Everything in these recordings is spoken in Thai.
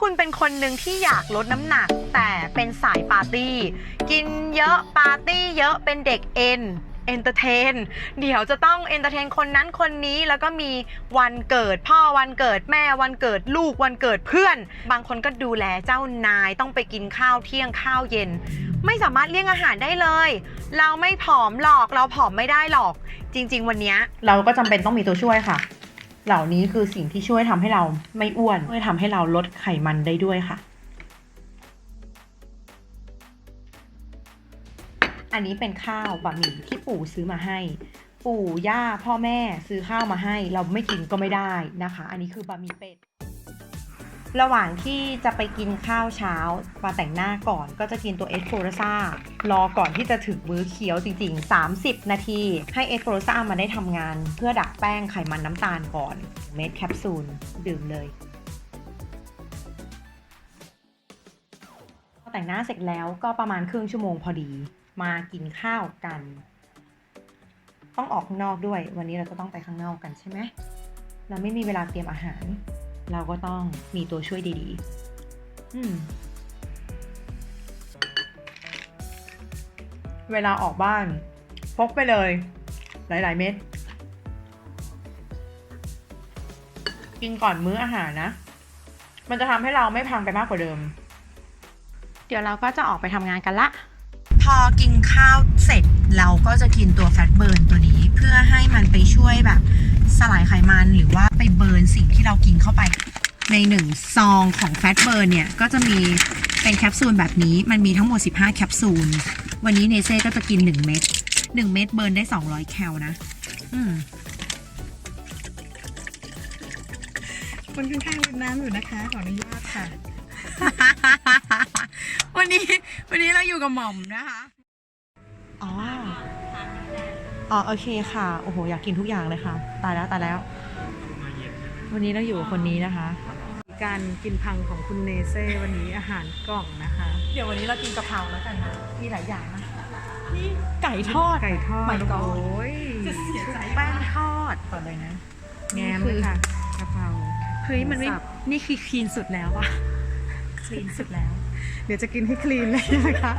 คุณเป็นคนหนึ่งที่อยากลดน้ำหนัก แต่เป็นสายปาร์ตี้ กินเยอะปาร์ตี้เยอะเป็นเด็กเอ็นเอนเตอร์เทนเดี๋ยวจะต้องเอนเตอร์เทนคนนั้นคนนี้แล้วก็มีวันเกิดพ่อวันเกิดแม่วันเกิดลูกวันเกิดเพื่อน บางคนก็ดูแลเจ้านายต้องไปกินข้าวเที่ยงข้าวเย็น ไม่สามารถเลี่ยงอาหารได้เลย เราไม่ผอมหรอกเราผอมไม่ได้หรอก จริง ๆ วันนี้เราก็จำเป็นต้องมีตัวช่วยค่ะ เหล่านี้คือสิ่งที่ช่วยทำให้เราไม่อ้วนช่วยทำให้เราลดไขมันได้ด้วยค่ะ อันนี้เป็นข้าวบะหมี่ที่ปู่ซื้อมาให้ ปู่ย่าพ่อแม่ซื้อข้าวมาให้ เราไม่กินก็ไม่ได้นะคะ อันนี้คือบะหมี่เป็ด ระหว่างที่จะไปกินข้าวเช้ามาแต่งหน้าก่อนก็จะกินตัวเอสโฟรซ่ารอก่อนที่จะถึงมื้อเคี้ยวจริง ๆ 30 นาที ให้เอสโฟรซ่ามาได้ทำงาน เพื่อดักแป้งไขมันน้ำตาลก่อน เม็ดแคปซูล ดื่มเลยพอแต่งหน้าเสร็จแล้วก็ประมาณครึ่งชั่วโมงพอดี มากินข้าวกัน ต้องออกข้างนอกด้วย วันนี้เราจะต้องไปข้างนอกกันใช่ไหมเราไม่มีเวลาเตรียมอาหาร เราก็ต้องมีตัวช่วยดีๆ อืมเวลาออกบ้าน พกไปเลย หลาย ๆ เม็ด กินก่อนมื้ออาหารนะ มันจะทำให้เราไม่พังไปมากกว่าเดิม เดี๋ยวเราก็จะออกไปทำงานกันละ พอกินข้าวเสร็จเราก็จะกินตัวแฟตเบิร์นตัวนี้ เพื่อให้มันไปช่วยแบบ สลายไขมันหรือว่าไปเบิร์นสิ่งที่เรากินเข้าไป ในหนึ่งซองของแฟตเบิร์นเนี่ย ก็จะมีเป็นแคปซูลแบบนี้มันมีทั้งหมด 15 แคปซูล วันนี้เนเซ่ก็จะกิน 1 เม็ด1 เม็ดเบิร์นได้ 200 แคลนะ อืมคนข้างๆริมน้ำอยู่นะคะ ขออนุญาตค่ะ วันนี้วันนี้เราอยู่กับหม่อมนะคะอ๋อ อ๋อโอเคค่ะโอ้โหอยากกินทุกอย่างเลยค่ะ ตายแล้วตายแล้ว วันนี้เราอยู่กับคนนี้นะคะ การกินพังของคุณเนเซ่วันนี้อาหารกล่องนะคะ เดี๋ยววันนี้เรากินกะเพราแล้วกันนะมีหลายอย่างนะนี่ไก่ทอดไก่ทอด My God โอ้ยจะเสียใจแป้งทอดก่อนเลยนะแง้มเลยค่ะกะเพราเฮ้ยมันไม่หมูสับนี่คือคลีนสุดแล้วอะคลีนสุดแล้ว เดี๋ยวจะกินให้คลีนเลยนะคะ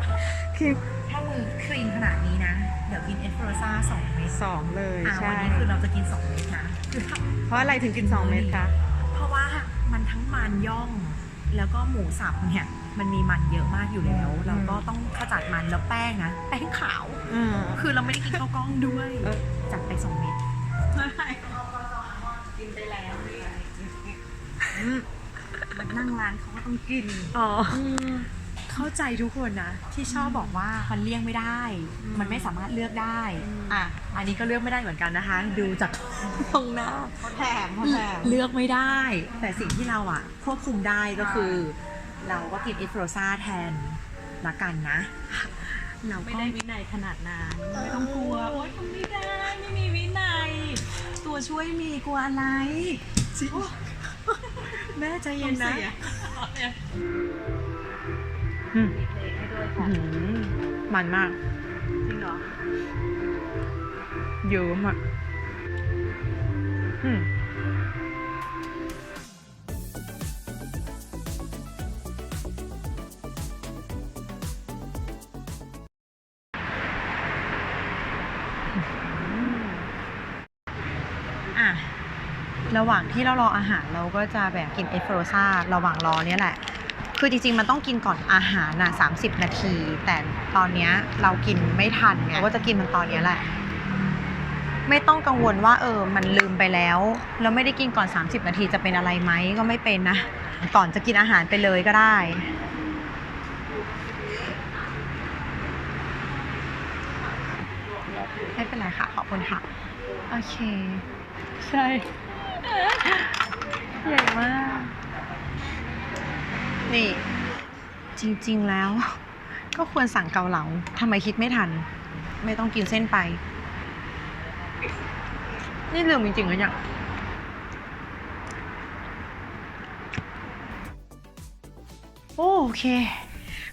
คลีนถ้ามือคลีนขนาดนี้นะ เดี๋ยวกินเอสเปรสซ่าสองเม็ดสองเลยอ่าใช่วันนี้คือเราจะกินสองเม็ดนะคือถ้า เพราะอะไรถึงกิน2เม็ดคะ เพราะว่ามันทั้งมันย่องแล้วก็หมูสับเนี่ยมันมีมันเยอะมากอยู่แล้ว เราก็ต้องขจัดมันแล้วแป้งนะแป้งขาว อืม คือเราไม่ได้กินข้าวกล้องด้วยเออ จัดไปสองเม็ดอืมนั่งร้านเขาก็ต้องกิน อ๋อ เข้าใจทุกคนนะ ที่ชอบบอกว่ามันเลี่ยงไม่ได้อืมมันไม่สามารถเลือกได้อืมอะอันนี้ก็เลือกไม่ได้เหมือนกันนะคะ ดูจากตรงหน้าเขาแถมเขาแถมเลือกไม่ได้ แต่สิ่งที่เราอะควบคุมได้ก็คือ เราก็กินเอสโ r รซ่าแทนละกันนะเราไม่ก็ได้วินัยขนาดนั้นไม่ต้องกลัวโอ๊ยทำไม่ได้ไม่มีวินัย ตัวช่วยมีกลัวอะไรจริงแม่ใจเย็นนะ อืมให้ด้วยอื้ค่ะอหือมันมากจริงเหรอ เยอะมากอืมอะ ระหว่างที่เรารออาหารเราก็จะแบบกินเอสเปรสซ่าระหว่างรอเนี่ยแหละ คือจริงๆ มันต้องกินก่อนอาหารน่ะ30 นาที แต่ตอนเนี้ยเรากินไม่ทันไงเราก็จะกินมันตอนเนี้ยแหละ ไม่ต้องกังวลว่า เออ มันลืมไปแล้วเราไม่ได้กินก่อน 30 นาทีจะเป็นอะไรไหมก็ไม่เป็นนะ ก่อนจะกินอาหารไปเลยก็ได้ไม่เป็นไรค่ะ ขอบคุณค่ะ โอเค ใช่ ใหญ่มาก นี่ จริงๆแล้ว ก็ควรสั่งเกาเหลาทำไมคิดไม่ทัน ไม่ต้องกินเส้นไป นี่ลืมจริงๆเลยเนี่ยโอเค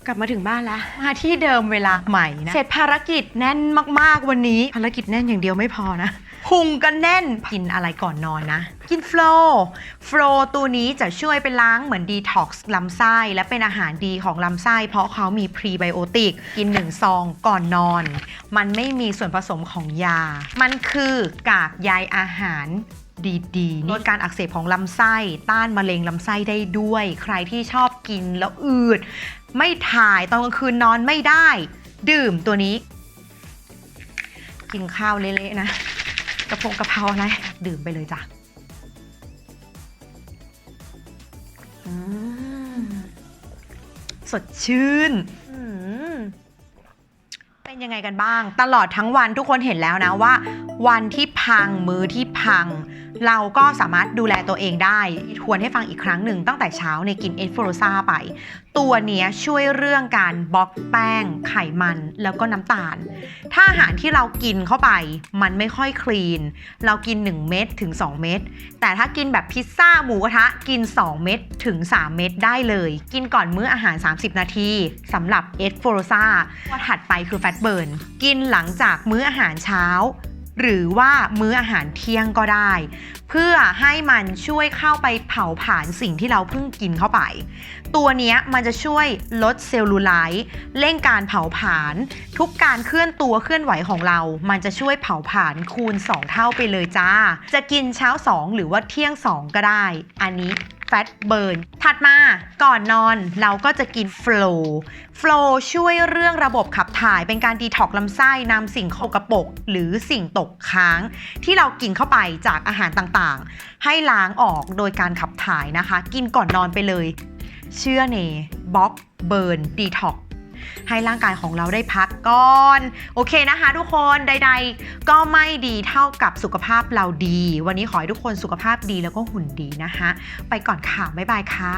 กลับมาถึงบ้านแล้ว มาที่เดิมเวลาใหม่นะ เสร็จภารกิจแน่นมากๆวันนี้ ภารกิจแน่นอย่างเดียวไม่พอนะพุงก็แน่นกินอะไรก่อนนอนนะ กินโฟลโฟลตัวนี้จะช่วยไปล้างเหมือนดีท็อกซ์ลำไส้ และเป็นอาหารดีของลำไส้ เพราะเขามีพรีไบโอติก กินหนึ่งซองก่อนนอน มันไม่มีส่วนผสมของยา มันคือกากใยอาหารดีๆลดการอักเสบของลำไส้ ต้านมะเร็งลำไส้ได้ด้วย ใครที่ชอบกินแล้วอืด ไม่ถ่ายตอนกลางคืนนอนไม่ได้ ดื่มตัวนี้ กินข้าวเละๆนะ กระเพงกระเพราอะไร ดื่มไปเลยจ้ะ อืมสดชื่นอืมเป็นยังไงกันบ้าง ตลอดทั้งวันทุกคนเห็นแล้วนะว่า วันที่พังมือที่พัง เราก็สามารถดูแลตัวเองได้ ทวนให้ฟังอีกครั้งหนึ่งตั้งแต่เช้าในยกินเอสโฟโรซาไป ตัวเนี้ยช่วยเรื่องการบล็อกแป้ง ไขมันแล้วก็น้ำตาล ถ้าอาหารที่เรากินเข้าไป มันไม่ค่อยคลีน เรากิน 1 เม็ดถึง 2 เม็ดแต่ถ้ากินแบบพิซซ่าหมูกระทะกิน 2 เม็ดถึง 3 เม็ดได้เลย กินก่อนมื้ออาหาร 30 นาทีสำหรับเอสโฟโรซาว่าถัดไปคือแฟตเบิร์นกินหลังจากมื้ออาหารเช้า หรือว่ามื้ออาหารเที่ยงก็ได้ เพื่อให้มันช่วยเข้าไปเผาผลาญสิ่งที่เราเพิ่งกินเข้าไป ตัวนี้มันจะช่วยลดเซลลูไลท์เร่งการเผาผลาญทุกการเคลื่อนตัวเคลื่อนไหวของเรา มันจะช่วยเผาผลาญคูณ 2 เท่าไปเลยจ้า จะกินเช้า 2 หรือว่าเที่ยง 2 ก็ได้ อันนี้ แฟตเบิร์นถัดมาก่อนนอนเราก็จะกินโฟลโฟลช่วยเรื่องระบบขับถ่ายเป็นการดีท็อกลำไส้นำสิ่งโคกระปก หรือสิ่งตกค้าง ที่เรากินเข้าไปจากอาหารต่างๆ ให้ล้างออกโดยการขับถ่ายนะคะ กินก่อนนอนไปเลย เชื่อเนบล็อกเบิร์นดีท็อก ให้ร่างกายของเราได้พักก่อน โอเคนะคะทุกคนใด ๆ ก็ไม่ดีเท่ากับสุขภาพเราดี วันนี้ขอให้ทุกคนสุขภาพดีแล้วก็หุ่นดีนะคะ ไปก่อนค่ะ บ๊ายบายค่ะ